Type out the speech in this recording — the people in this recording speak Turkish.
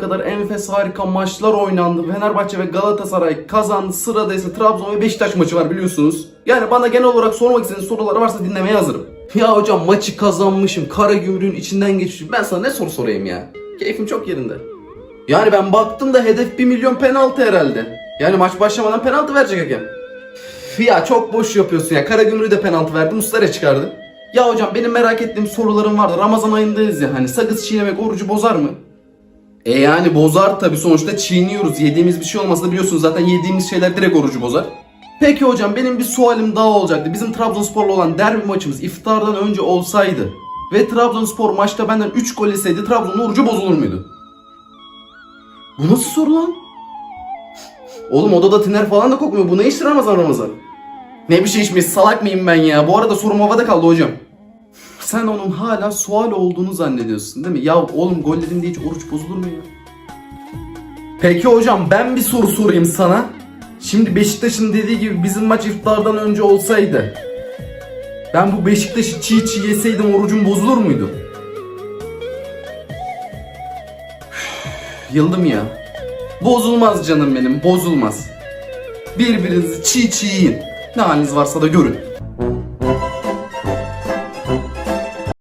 kadar enfes harika maçlar oynandı. Fenerbahçe ve Galatasaray kazandı. Sırada ise Trabzon ve Beşiktaş maçı var biliyorsunuz. Yani bana genel olarak sormak istediğiniz sorular varsa dinlemeye hazırım. Ya hocam maçı kazanmışım. Kara gümrüğün içinden geçmişim. Ben sana ne soru sorayım ya? Keyfim çok yerinde. Yani ben baktım da hedef 1 milyon penaltı herhalde. Yani maç başlamadan penaltı verecek hakem. Ya çok boş yapıyorsun ya. Kara gümrüğü de penaltı verdi. Muslera çıkardı. Ya hocam benim merak ettiğim sorularım vardı. Ramazan ayındayız ya. Hani sakız çiğnemek orucu bozar mı? E yani bozar tabi sonuçta çiğniyoruz. Yediğimiz bir şey olmasa da biliyorsunuz zaten yediğimiz şeyler direkt orucu bozar. Peki hocam benim bir sualim daha olacaktı. Bizim Trabzonspor'la olan derbi maçımız iftardan önce olsaydı ve Trabzonspor maçta benden 3 gol yeseydi Trabzon'un orucu bozulur muydu? Bu nasıl soru lan? Oğlum odada tiner falan da kokmuyor. Bu ne iştir Ramazan Ramazan? Ne bir şey içmiş salak mıyım ben ya? Bu arada sorum havada kaldı hocam. Sen onun hala sual olduğunu zannediyorsun değil mi? Ya oğlum gollerinde hiç oruç bozulur mu ya? Peki hocam ben bir soru sorayım sana. Şimdi Beşiktaş'ın dediği gibi bizim maç iftardan önce olsaydı ben bu Beşiktaş'ı çiğ çiğ yeseydim orucum bozulur muydu? Yıldım ya. Bozulmaz canım benim bozulmaz. Birbirinizi çiğ çiğ yiyin. Ne haliniz varsa da görün.